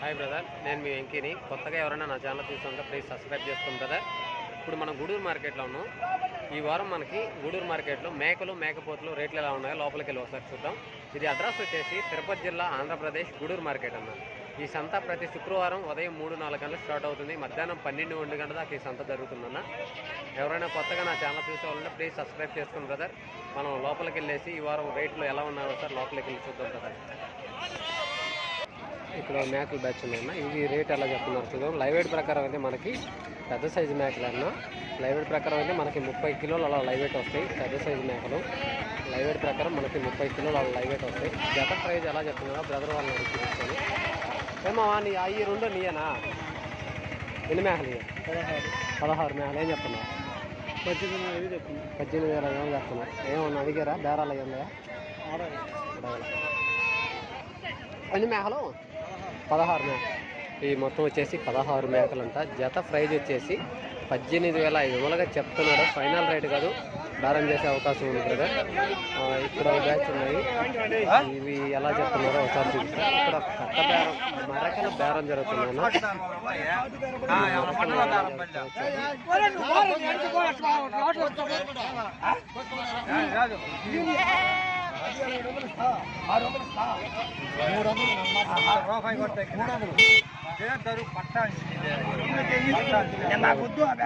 Hi brother నేను మీ వెంకీని. కొత్తగా ఎవరైనా నా ఛానల్ చూస్తుంటే ప్లీజ్ సబ్స్క్రైబ్ చేసుకోండి బ్రదర్ ఇప్పుడు మనం గూడూరు మార్కెట్లో ఉన్నాం. ఈ వారం మనకి గూడూరు మార్కెట్లో మేకలు మేకపోతులు రేట్లు ఎలా ఉన్నాయో లోపలికి వెళ్ళి ఒకసారి చూద్దాం. ఇది అడ్రస్ వచ్చేసి తిరుపతి జిల్లా ఆంధ్రప్రదేశ్ గూడూరు మార్కెట్ అన్న. ఈ సంత ప్రతి శుక్రవారం ఉదయం మూడు నాలుగు గంటలకు స్టార్ట్ అవుతుంది. మధ్యాహ్నం పన్నెండు ఒంటి గంటల దాకా ఈ సంత జరుగుతుందన్న. ఎవరైనా కొత్తగా నా ఛానల్ చూసేవాళ్ళంటే ప్లీజ్ సబ్స్క్రైబ్ చేసుకోండి బ్రదర్ మనం లోపలికి వెళ్ళేసి ఈ వారం రేట్లు ఎలా ఉన్నాయో సార్ లోపలికి వెళ్ళి చూద్దాం బ్రదర్ ఇక్కడ మేకలు బ్యాచ్ ఉన్నాయన్న ఇవి రేట్ ఎలా చెప్తున్నారు చూద్దాం. లైవ్ వెయిట్ ప్రకారం అయితే మనకి పెద్ద సైజు మేకలు అన్న. లైవ్ వెయిట్ ప్రకారం అయితే మనకి ముప్పై కిలోలు అలా లైవ్ వెయిట్ వస్తాయి. పెద్ద సైజు మేకలు లైవ్ వెయిట్ ప్రకారం మనకి ముప్పై కిలోలు అలా లైవ్ వెయిట్ వస్తాయి. జత ప్రైజ్ ఎలా చెప్తున్నారో బ్రదర్ వాళ్ళని అడిగి చూపిస్తాను. ఏమో నీ అయ్యి రెండు నీయనా? ఎన్ని మేకలు ఇయ్య? పదహారు మేకలు ఏం చెప్తున్నావు? పద్దెనిమిది ఐదు పద్దెనిమిది వేల ఏమో చెప్తున్నావు. ఏమన్నా అడిగారా బేరాలు అయ్యి ఉన్నాయా? ఆడాలి. అడగల. ఎన్ని మేకలు పదహారు మేకలు ఈ మొత్తం వచ్చేసి పదహారు మేకలు అంట జత ప్రైజ్ వచ్చేసి పద్దెనిమిది వేల ఐదు వందలుగా చెప్తున్నాడు. ఫైనల్ రేట్ కాదు. బేరం చేసే అవకాశం ఉంది కదా ఆ, ఇక్కడ బ్యాచ్ ఉన్నాయి. ఇవి ఎలా చెప్తున్నారో ఒకసారి చూపిస్తాను. ఇక్కడ కొత్త బేరం మరకల బేరం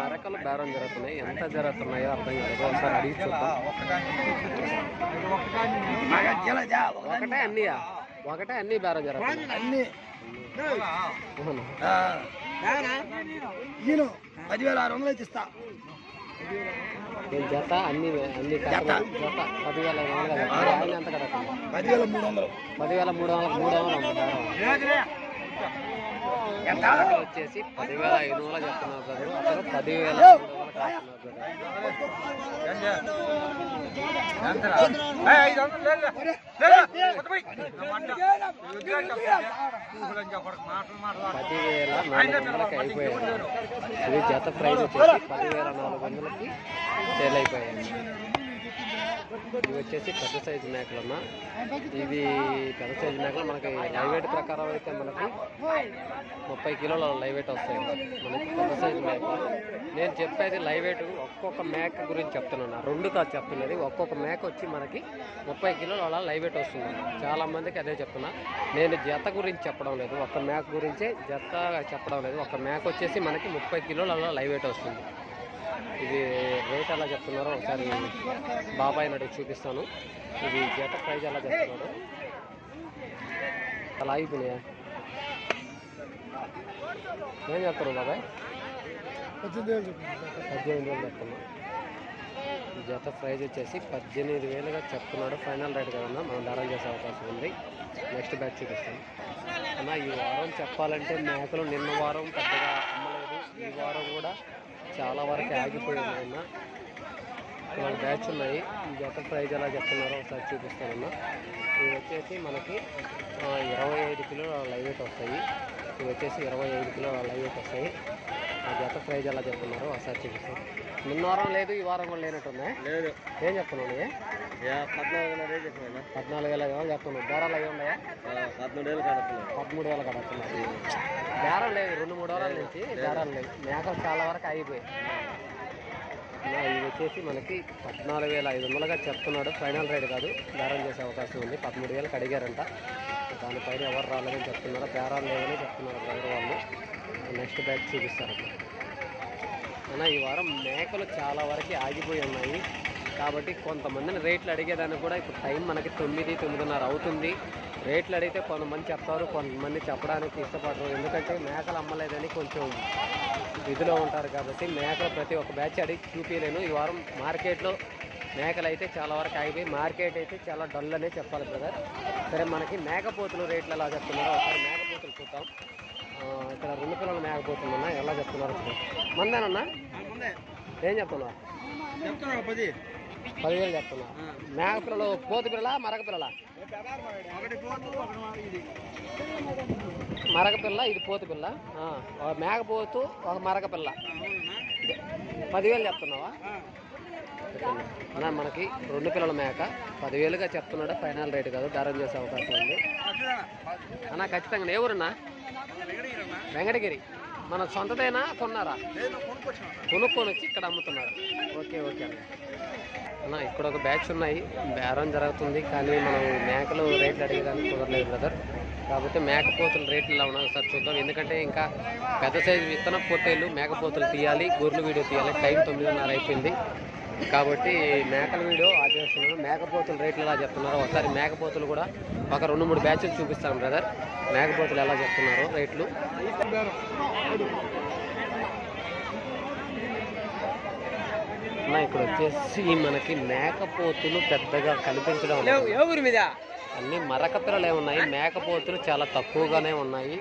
మరకలు బేరం జరుగుతున్నాయి ఎంత జరుగుతున్నాయో అర్థం కాదు ఒకసారి అడిగి చూద్దాం ఒకటే అన్నీయా ఒకటే అన్ని బేరం జరుగుతున్నాయి అన్ని పదివేల ఆరు వందలు ఇస్తా. నేను జత అన్ని అన్ని జత? పదివేల కదా ఆయన ఎంత కడుతుంది పదివేల మూడు వందలు. పదివేల మూడు వందలు. మూడు వందలు వచ్చేసి పదివేల ఐదు వందలు చెప్తున్నారు పదివేల పదివేల నాలుగు వందలకి అయిపోయాయి ఇది జత ప్రైస్ వచ్చేసి పదివేల నాలుగు వందలకి సేల్ అయిపోయాయి. ఇవి వచ్చేసి పెద్ద సైజు మేకలు అన్న ఇవి పెద్ద సైజు మేకలు మనకి లైవ్ వెయిట్ ప్రకారం అయితే మనకి ముప్పై కిలోల లైవ్ వెయిట్ వస్తాయి. మనకి పెద్ద సైజు మేకలు. నేను చెప్పేది లైవ్ వెయిట్ ఒక్కొక్క మేక గురించి చెప్తున్నాను. రెండు కాదు చెప్తున్నది. ఒక్కొక్క మేక వచ్చి మనకి ముప్పై కిలోల అలా లైవ్ వెయిట్ వస్తుంది. చాలా మందికి అదే చెప్తున్నా. నేను జత గురించి చెప్పడం లేదు. ఒక్క మేక గురించే జత చెప్పడం లేదు. ఒక మేక వచ్చేసి మనకి ముప్పై కిలోల అలా లైవ్ వెయిట్ వస్తుంది. ఇది రేట్ ఎలా చెప్తున్నారో ఒకసారి బాబాయ్ నడికి చూపిస్తాను. ఇది జత ప్రైజ్ ఎలా చెప్తున్నాడు? అలా అయిపోయినాయా ఏం చెప్తారు బాబాయ్? పద్దెనిమిది వేలు చెప్తున్నా. జత ప్రైజ్ వచ్చేసి పద్దెనిమిది వేలుగా చెప్తున్నాడు. ఫైనల్ రేట్ కదన్నా మనం బేరం చేసే అవకాశం ఉంది. నెక్స్ట్ బ్యాచ్ చూపిస్తాను. అన్న ఈ వారం చెప్పాలంటే మేకలు నిన్న వారం పెద్దగా అమ్మలేదు. ఈ వారం కూడా చాలా వరకు ఆగిపోయింది అన్న ఇక్కడ బ్యాచ్ ఉన్నాయి. జత ప్రైజ్ ఎలా చెప్తున్నారో ఒకసారి చూపిస్తానన్నా ఇవి వచ్చేసి మనకి ఇరవై ఐదు కిలో లైవ్ వెయిట్ వస్తాయి. ఇవి వచ్చేసి ఇరవై ఐదు కిలో లైవ్ వెయిట్ వస్తాయి. ఆ జత ప్రైజ్ ఎలా చెప్తున్నారో ఒకసారి చూపిస్తాను. నిన్న వారం లేదు ఈ వారం కూడా లేనట్టుందా. లేదు. ఏం చెప్తున్నాను? పద్నాలుగు వేల చెప్తున్నాను బేరాలు అవి ఉన్నాయా? పదమూడు వేలు కడుతున్నాయి. పదమూడు వేలు కడుతున్నారు బేరం లేదు రెండు మూడు వారాల నుంచి బేరాలు లేవు. మేకలు చాలా వరకు అయిపోయాయి ఇది వచ్చేసి మనకి పద్నాలుగు వేల ఐదు వందలుగా చెప్తున్నాడు. ఫైనల్ రేట్ కాదు బేరం చేసే అవకాశం ఉంది. పదమూడు వేలకు అడిగారంట దానిపైన ఎవరు రాలేదని చెప్తున్నారు బేరాలు లేవని చెప్తున్నారు బ్రదర్ వాళ్ళు. నెక్స్ట్ బ్యాచ్ చూపిస్తారు అన్న ఈ వారం మేకలు చాలా వరకు ఆగిపోయి ఉన్నాయి. కాబట్టి కొంతమందిని రేట్లు అడిగేదాన్ని కూడా ఇప్పుడు టైం మనకి తొమ్మిది తొమ్మిదిన్నర అవుతుంది. రేట్లు అడిగితే కొంతమంది చెప్తారు కొంతమంది చెప్పడానికి ఇష్టపడరు. ఎందుకంటే మేకలు అమ్మలేదని కొంచెం ఇదిలో ఉంటారు కాబట్టి మేకలు ప్రతి ఒక్క బ్యాచ్ అడిగి చూపించలేను ఈ వారం మార్కెట్లో మేకలు అయితే చాలా వరకు ఆగిపోయి మార్కెట్ అయితే చాలా డల్ అనే చెప్పాలి బ్రదర్. సరే మనకి మేకపోతులు రేట్లు ఎలా చెప్తున్నారో ఒకసారి మేకపోతులు చూద్దాం. ఇక్కడ రెండు పిల్లలు మేకపోతుందన్నా ఎలా చెప్తున్నారు మందేనన్నా? ఏం చెప్తున్నా చెప్తున్నా పది? పదివేలు చెప్తున్నా మేక పిల్లలు పోతు పిల్లల మరక పిల్లల? మరక పిల్ల ఇది పోతు పిల్ల. మేక పోతు ఒక మరక పిల్ల. పదివేలు చెప్తున్నావా? అన్న మనకి రెండు పిల్లల మేక. పదివేలుగా చెప్తున్నాడు. ఫైనల్ రేట్ కాదు. బేరం చేసే అవకాశం ఉంది. అన్న ఖచ్చితంగా. ఏ ఊరన్నా? వెంకటగిరి. మన సొంతదైనా కొన్నారా? కొనుక్కొని వచ్చి ఇక్కడ అమ్ముతున్నారు. ఓకే ఓకే అన్న. అన్న ఇక్కడ ఒక బ్యాచ్ ఉన్నాయి. బేరం జరుగుతుంది కానీ మనం మేకలు రేట్లు అడిగేదానికి కుదరలేదు బ్రదర్. కాకపోతే మేకపోతుల రేట్లు ఇలా ఉన్నాయి. సార్ చూద్దాం. ఎందుకంటే ఇంకా పెద్ద సైజు విత్తన పొట్టేళ్ళు మేకపోతులు తీయాలి గొర్రెలు వీడియో తీయాలి. టైం తొమ్మిదిన్నర అయిపోయింది. కాబట్టి మేకల వీడియో ఆదేశిస్తున్నాను. మేకపోతుల రేట్లు ఎలా చెప్తున్నారో ఒకసారి మేకపోతులు కూడా ఒక రెండు మూడు బ్యాచ్లు చూపిస్తాను బ్రదర్. మేకపోతులు ఎలా చెప్తున్నారో? రేట్లు? అన్న ఇక్కడ వచ్చేసి మనకి మేకపోతులు పెద్దగా కనిపించడం అన్ని మరక పిల్లలే ఉన్నాయి. మేకపోతులు చాలా తక్కువగానే ఉన్నాయి.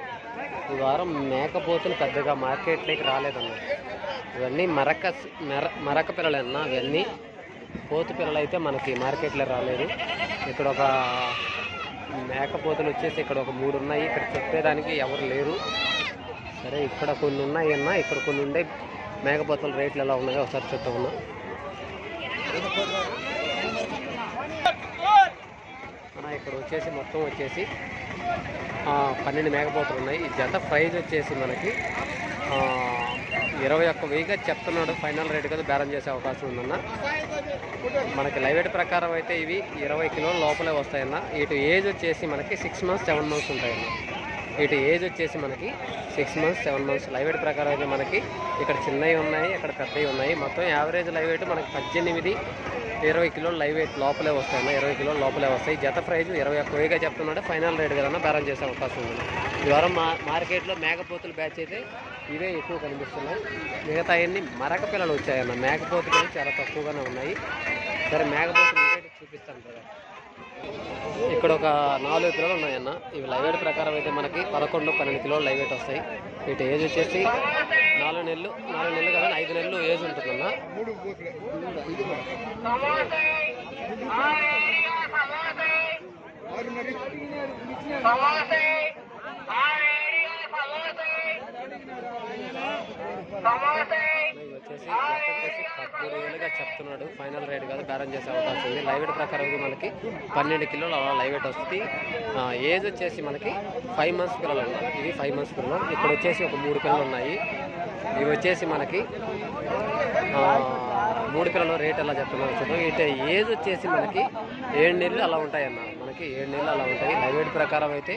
ఈ వారం మేకపోతులు పెద్దగా మార్కెట్లోకి రాలేదన్న. ఇవన్నీ మరక మెర మరక పిల్లలన్నా ఇవన్నీ పోతు పిల్లలు అయితే మనకి మార్కెట్లో రాలేదు. ఇక్కడ ఒక మేకపోతులు వచ్చేసి ఇక్కడ ఒక మూడు ఉన్నాయి. ఇక్కడ చెప్పేదానికి ఎవరు లేరు. సరే ఇక్కడ కొన్ని ఉన్నాయి అన్న. ఇక్కడ కొన్ని ఉండే మేకపోతుల రేట్లు ఎలా ఉన్నాయో ఒకసారి చెప్తా అన్న? ఇక్కడ వచ్చేసి మొత్తం వచ్చేసి పన్నెండు మేకపోతులు ఉన్నాయి. ఈ జత ప్రైజ్ వచ్చేసి మనకి ఇరవై ఒక్క వెయ్యిగా చెప్తున్నాడు. ఫైనల్ రేట్ కదా బేరం చేసే అవకాశం ఉందన్న. మనకి లైవేట్ ప్రకారం అయితే ఇవి ఇరవై కిలోల లోపలే వస్తాయన్న. ఇటు ఏజ్ వచ్చేసి మనకి సిక్స్ మంత్స్ సెవెన్ మంత్స్ ఉంటాయన్న. ఇటు ఏజ్ వచ్చేసి మనకి six months seven months live weight ప్రకారం అయితే మనకి ఇక్కడ చిన్నవి ఉన్నాయి ఇక్కడ పెద్దవి ఉన్నాయి. మొత్తం యావరేజ్ లైవ్ వెయిట్ మనకి పద్దెనిమిది ఇరవై కిలోలు లైవ్ వెయిట్ లోపలే వస్తాయన్న ఇరవై కిలోలు లోపలే వస్తాయి. జత ప్రైజ్ ఇరవై ఒక్క వేగా చెప్తున్నాడు. ఫైనల్ రేట్ కదన్నా బేరం చేసే అవకాశం ఉంది. ఈ వారం మా మార్కెట్లో మేకపోతుల బ్యాచ్ అయితే ఇవే ఎక్కువ కనిపిస్తున్నాయి. మిగతా అన్ని మరక పిల్లలు వచ్చాయన్న. మేకపోతులు చాలా తక్కువగానే ఉన్నాయి. సరే మేకపోతులు చూపిస్తాను కదా ఇక్కడ ఒక నాలుగు కిలోలు ఉన్నాయన్న. ఇవి లైవ్ వెయిట్ ప్రకారం అయితే మనకి పదకొండు పన్నెండు కిలోలు లైవ్ వెయిట్ వస్తాయి. వీటి ఏజ్ వచ్చేసి నాలుగు నెలలు నాలుగు నెలలు కదా ఐదు నెలలు ఏజ్ ఉంటుందన్న. మూడు పోతులే ఇవి వచ్చేసి జత మూడు వేలుగా చెప్తున్నాడు. ఫైనల్ రేట్ కాదు బేరం చేసే అవకాశం ఉంది. లైవ్ వెయిట్ ప్రకారం అయితే మనకి పన్నెండు కిలోలు అలా లైవ్ వెయిట్ వస్తుంది. ఆ, ఏజ్ వచ్చేసి మనకి ఫైవ్ మంత్స్ పిల్లలు ఉన్నాయి ఇవి ఫైవ్ మంత్స్ పిల్లలు. ఇక్కడ వచ్చేసి ఒక మూడు పిల్లలు ఉన్నాయి. ఇవి వచ్చేసి మనకి ఆ, మూడు పిల్లలు రేట్ ఎలా చెప్తున్నారు చూద్దాం. ఇటు ఏజ్ వచ్చేసి మనకి ఏడు నెలలు అలా ఉంటాయి అన్న మనకి ఏడు నెలలు అలా ఉంటాయి. లైవ్ వెయిట్ ప్రకారం అయితే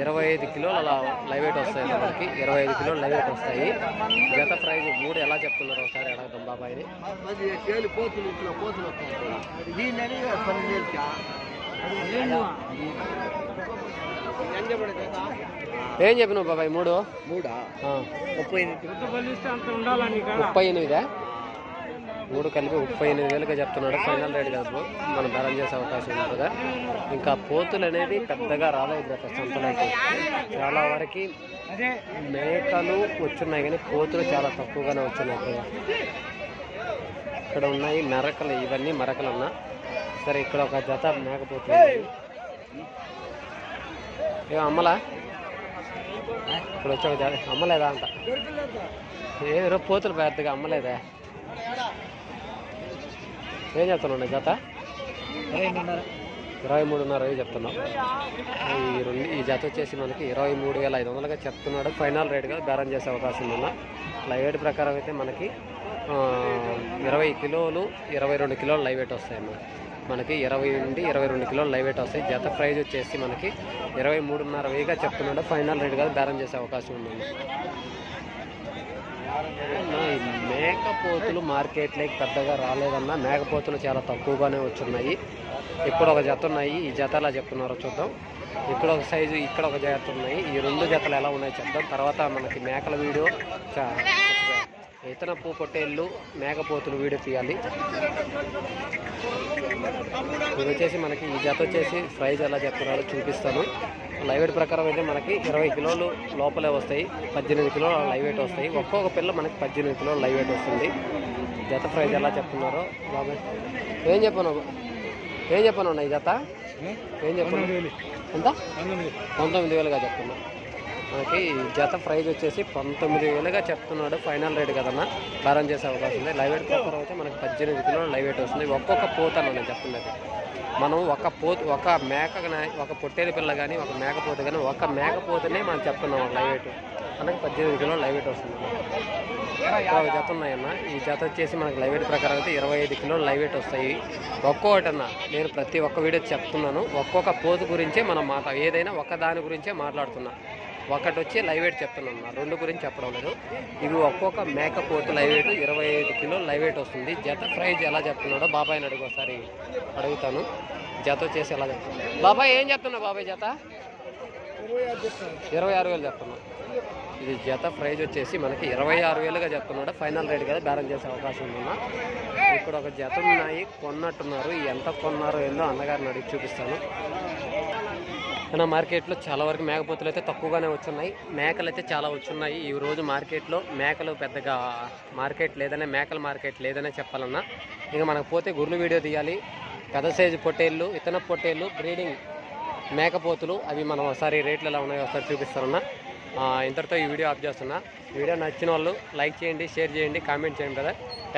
ఇరవై ఐదు కిలోలు అలా లైవ్ వెయిట్ వస్తాయి అన్న మనకి. ఇరవై ఐదు కిలోలు లైవ్ వెయిట్ వస్తాయి. జత ప్రైజ్ మూడు ఎలా చెప్తున్నారు ఒకసారి అడగదాం బాబాయ్ని పది చేలు పోతులు ఇట్లా పోతులు దీన్ని పన్నెండు ఏం చెప్పినావు బాబాయ్? మూడు? ముప్పై ముప్పై ఎనిమిదా? మూడు కలిపి ముప్పై ఎనిమిది వేలుగా చెప్తున్నాడు. ఫైనల్ రేట్ కాదు. మనం బేరం చేసే అవకాశం ఉంది కదా ఇంకా పోతులు అనేది పెద్దగా రాలేదు సంతలోకి చాలా వరకు మేకలు వచ్చున్నాయి కానీ కోతులు చాలా తక్కువగానే వచ్చున్నాయి బ్రో. ఇక్కడ ఉన్నాయి మెరకలు ఇవన్నీ మరకలు అన్న. సరే ఇక్కడ ఒక జత మేకపోతుంది ఏ అమ్మలా? ఇక్కడ వచ్చి ఒక జత. అమ్మలేదా అంట? ఏ పోతులు పెద్దగా అమ్మలేదా. ఏం చెప్తున్నావు జత? ఇరవై మూడున్నర వెయ్యి చెప్తున్నాం. ఈ రెండు ఈ జత వచ్చేసి మనకి ఇరవై మూడు వేల ఐదు వందలుగా చెప్తున్నాడు. ఫైనల్ రేట్గా బేరం చేసే అవకాశం ఉన్న. లైవ్ వెయిట్ ప్రకారం అయితే మనకి ఇరవై కిలోలు ఇరవై రెండు కిలోలు లైవ్ వెయిట్ వస్తాయన్న మనకి ఇరవై నుండి ఇరవై రెండు కిలోలు లైవ్ వెయిట్ వస్తాయి. జత ప్రైజ్ వచ్చేసి మనకి ఇరవై మూడున్నర వేయిగా చెప్తున్నాడు. ఫైనల్ రేట్గా బేరం చేసే అవకాశం ఉంది మేకపోతులు మార్కెట్లోకి పెద్దగా రాలేదన్నా మేకపోతులు చాలా తక్కువగానే వచ్చున్నాయి. ఇక్కడ ఒక జత ఉన్నాయి. ఈ జత ఎలా చెప్తున్నారో చూద్దాం. ఇక్కడ ఒక సైజు ఇక్కడ ఒక జత ఉన్నాయి. ఈ రెండు జతలు ఎలా ఉన్నాయో చెప్దాం. తర్వాత మనకి మేకల వీడియో. ఇతర పూ పొట్టేళ్ళు మేకపోతులు వీడియో తీయాలి. ఇది వచ్చేసి మనకి ఈ జత వచ్చేసి ప్రైజ్ ఎలా చెప్తున్నారో చూపిస్తాను. లైవ్ వెయిట్ ప్రకారం అయితే మనకి ఇరవై కిలోలు లోపలే వస్తాయి. పద్దెనిమిది కిలోలు లైవ్ వెయిట్ వస్తాయి. ఒక్కొక్క పిల్ల మనకి పద్దెనిమిది కిలోలు లైవ్ వెయిట్ వస్తుంది. జత ప్రైజ్ ఎలా చెప్తున్నారో బాబు. ఏం చెప్పాను ఏం చెప్పాను అన్న ఈ జత? ఏం? చెప్పాను? ఎంత? పంతొమ్మిది వేలుగా చెప్తున్నా మనకి జత ప్రైజ్ వచ్చేసి పంతొమ్మిది వేలుగా చెప్తున్నాడు. ఫైనల్ రేట్ కదన్నా? బేరం చేసే అవకాశం ఉంది. లైవ్ వెయిట్ ప్రకారం అయితే మనకి పద్దెనిమిది కిలోలు లైవ్ వెయిట్ వస్తుంది. ఒక్కొక్క పోత నేను చెప్తున్నది. మనం ఒక పోతు ఒక మేక ఒక పొట్టేలు పిల్ల కానీ ఒక మేకపోత కానీ ఒక మేకపోతనే మనం చెప్తున్నాం లైవ్ వెయిట్ మనకి పద్దెనిమిది కిలోలు లైవ్ వెయిట్ వస్తుంది. ఒక జత ఉన్నాయన్న. ఈ జత వచ్చేసి మనకి లైవ్ వెయిట్ ప్రకారం అయితే ఇరవై ఐదు కిలోలు లైవ్ వెయిట్ వస్తాయి. ఒక్కొక్కటన్న నేను ప్రతి ఒక్క వీడియో చెప్తున్నాను. ఒక్కొక్క పోతు గురించే మనం మాట ఏదైనా ఒక్క దాని గురించే మాట్లాడుతున్నా. ఒకటి వచ్చి లైవ్ వెయిట్ చెప్తున్నాను అన్న. రెండు గురించి చెప్పడం లేదు. ఇవి ఒక్కొక్క మేక పోతు లైవ్ వెయిట్ ఇరవై ఐదు కిలోలు లైవ్ వెయిట్ వస్తుంది. జత ప్రైజ్ ఎలా చెప్తున్నాడో బాబాయ్ని అడుగు ఒకసారి అడుగుతాను. జత వచ్చేసి ఎలా చెప్తున్నాడు? బాబాయ్ ఏం చెప్తున్నావు బాబాయ్ జత? ఇరవై ఆరు వేలు చెప్తున్నా. ఇది జత ప్రైజ్ వచ్చేసి మనకి ఇరవై ఆరు వేలుగా చెప్తున్నాడు ఫైనల్ రేట్ కదా బేరం చేసే అవకాశం ఉందన్న ఇక్కడ ఒక జత ఉన్నాయి. కొన్నట్టున్నారు. ఎంత కొన్నారో ఏందో అన్నగారిని అడిగి చూపిస్తాను. మన మార్కెట్లో చాలా వరకు మేకపోతులు అయితే తక్కువగానే వచ్చున్నాయి. మేకలు అయితే చాలా వచ్చున్నాయి. ఈ రోజు మార్కెట్లో మేకలు పెద్దగా మార్కెట్ లేదనే మేకల మార్కెట్ లేదనే చెప్పాలన్నా. ఇంకా మనకు పోతే గుర్లు వీడియో తీయాలి. పెద్ద సైజు పొట్టేళ్ళు ఇతన పొట్టేళ్ళు బ్రీడింగ్ మేకపోతులు అవి మనం ఒకసారి రేట్లు ఎలా ఉన్నాయో ఒకసారి చూపిస్తారన్నా ఇంతటితో ఈ వీడియో ఆఫ్ చేస్తున్నా. వీడియో నచ్చిన వాళ్ళు లైక్ చేయండి షేర్ చేయండి కామెంట్ చేయండి కదా థ్యాంక్